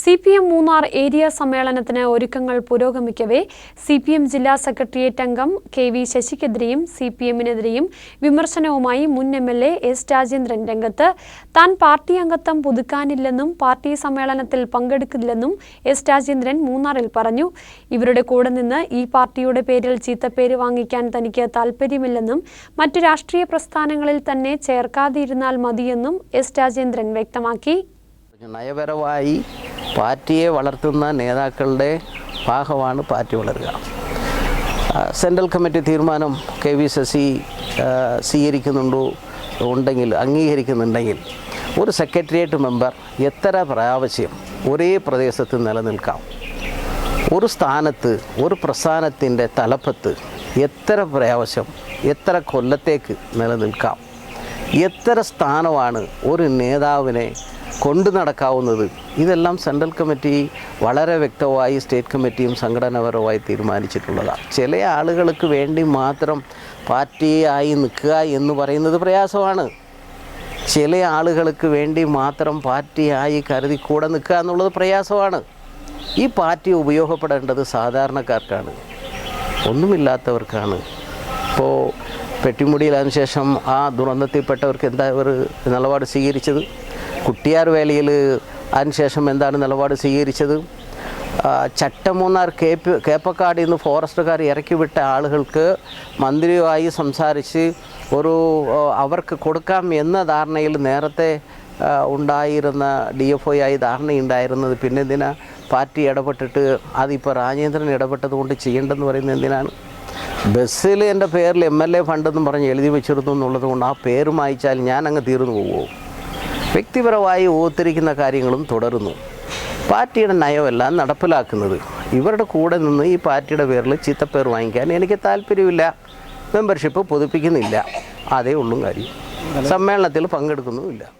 C P M Munnar area സമ്മേളനത്തിന് ഒരുക്കങ്ങൾ പുരോഗമിക്കവേ. സി പി എം ജില്ലാ സെക്രട്ടേറിയറ്റ് അംഗം കെ വി ശശിക്കെതിരെയും സി പി എമ്മിനെതിരെയും വിമർശനവുമായി മുൻ M L A S Rajendran രംഗത്ത്. താൻ പാർട്ടി അംഗത്വം പുതുക്കാനില്ലെന്നും പാർട്ടി സമ്മേളനത്തിൽ പങ്കെടുക്കില്ലെന്നും എസ് രാജേന്ദ്രൻ മൂന്നാറിൽ പറഞ്ഞു. ഇവരുടെ കൂടെ നിന്ന് ഈ പാർട്ടിയുടെ പേരിൽ ചീത്തപ്പേര് വാങ്ങിക്കാൻ തനിക്ക് താൽപ്പര്യമില്ലെന്നും മറ്റു രാഷ്ട്രീയ പ്രസ്ഥാനങ്ങളിൽ തന്നെ ചേർക്കാതിരുന്നാൽ മതിയെന്നും എസ് രാജേന്ദ്രൻ വ്യക്തമാക്കി. നയപരമായി പാർട്ടിയെ വളർത്തുന്ന നേതാക്കളുടെ ഭാഗമാണ് പാർട്ടി വളരുക. സെൻട്രൽ കമ്മിറ്റി തീരുമാനം കെ വി ശശി സ്വീകരിക്കുന്നുണ്ടോ ഉണ്ടെങ്കിൽ അംഗീകരിക്കുന്നുണ്ടെങ്കിൽ ഒരു സെക്രട്ടേറിയറ്റ് മെമ്പർ എത്ര പ്രാവശ്യം ഒരേ പ്രദേശത്ത് നിലനിൽക്കാം? ഒരു സ്ഥാനത്ത് ഒരു പ്രസ്ഥാനത്തിന്റെ തലപ്പത്ത് എത്ര പ്രാവശ്യം എത്ര കൊല്ലത്തേക്ക് നിലനിൽക്കാം? എത്ര സ്ഥാനമാണ് ഒരു നേതാവിനെ കൊണ്ടു നടക്കാവുന്നത്. ഇതെല്ലാം സെൻട്രൽ കമ്മിറ്റി വളരെ വ്യക്തമായി സ്റ്റേറ്റ് കമ്മിറ്റിയും സംഘടനാപരമായി തീരുമാനിച്ചിട്ടുള്ളതാണ്. ചില ആളുകൾക്ക് വേണ്ടി മാത്രം പാർട്ടിയായി നിൽക്കുക എന്ന് പറയുന്നത് പ്രയാസമാണ്. ചില ആളുകൾക്ക് വേണ്ടി മാത്രം പാർട്ടിയായി കരുതി കൂടെ നിൽക്കുക എന്നുള്ളത് പ്രയാസമാണ്. ഈ പാർട്ടി ഉപയോഗപ്പെടേണ്ടത് സാധാരണക്കാർക്കാണ്. ഒന്നുമില്ലാത്തവർക്കാണ്. ഇപ്പോൾ പെട്ടിമുടിയിൽ അതിനുശേഷം ആ ദുരന്തത്തിൽപ്പെട്ടവർക്ക് എന്താ ഒരു നിലപാട് സ്വീകരിച്ചത്? കുട്ടിയാർ വേലയിൽ അതിനുശേഷം എന്താണ് നിലപാട് സ്വീകരിച്ചത്? ചട്ടമൂന്നാർ കേപ്പ് കേപ്പക്കാട് നിന്ന് ഫോറസ്റ്റുകാർ ഇറക്കി വിട്ട ആളുകൾക്ക് മന്ത്രിയുമായി സംസാരിച്ച് ഒരു അവർക്ക് കൊടുക്കാം എന്ന ധാരണയിൽ നേരത്തെ ഉണ്ടായിരുന്ന ഡി എഫ് ഒ ആയി ധാരണയുണ്ടായിരുന്നത്. പിന്നെ എന്തിനാ? പാർട്ടി ഇടപെട്ടിട്ട് അതിപ്പോൾ രാജേന്ദ്രൻ ഇടപെട്ടത് കൊണ്ട് ചെയ്യേണ്ടെന്ന് പറയുന്നത് എന്തിനാണ്? ബസ്സിൽ എന്റെ പേരിൽ എം എൽ എ ഫണ്ടെന്ന് പറഞ്ഞ് എഴുതി വെച്ചിരുന്നു എന്നുള്ളത് കൊണ്ട് ആ പേര് മായിച്ചാൽ ഞാൻ അങ്ങ് തീർന്നു പോകുമോ വ്യക്തിപരമായി ഓത്തിരിക്കുന്ന കാര്യങ്ങളും തുടരുന്നു. പാർട്ടിയുടെ നയമെല്ലാം നടപ്പിലാക്കുന്നത്. ഇവരുടെ കൂടെ നിന്ന് ഈ പാർട്ടിയുടെ പേരിൽ ചീത്തപ്പേർ വാങ്ങിക്കാൻ എനിക്ക് താല്പര്യമില്ല. മെമ്പർഷിപ്പ് പുതുപ്പിക്കുന്നില്ല. അതേ ഉള്ളൂ കാര്യം. സമ്മേളനത്തിൽ പങ്കെടുക്കുന്നുമില്ല.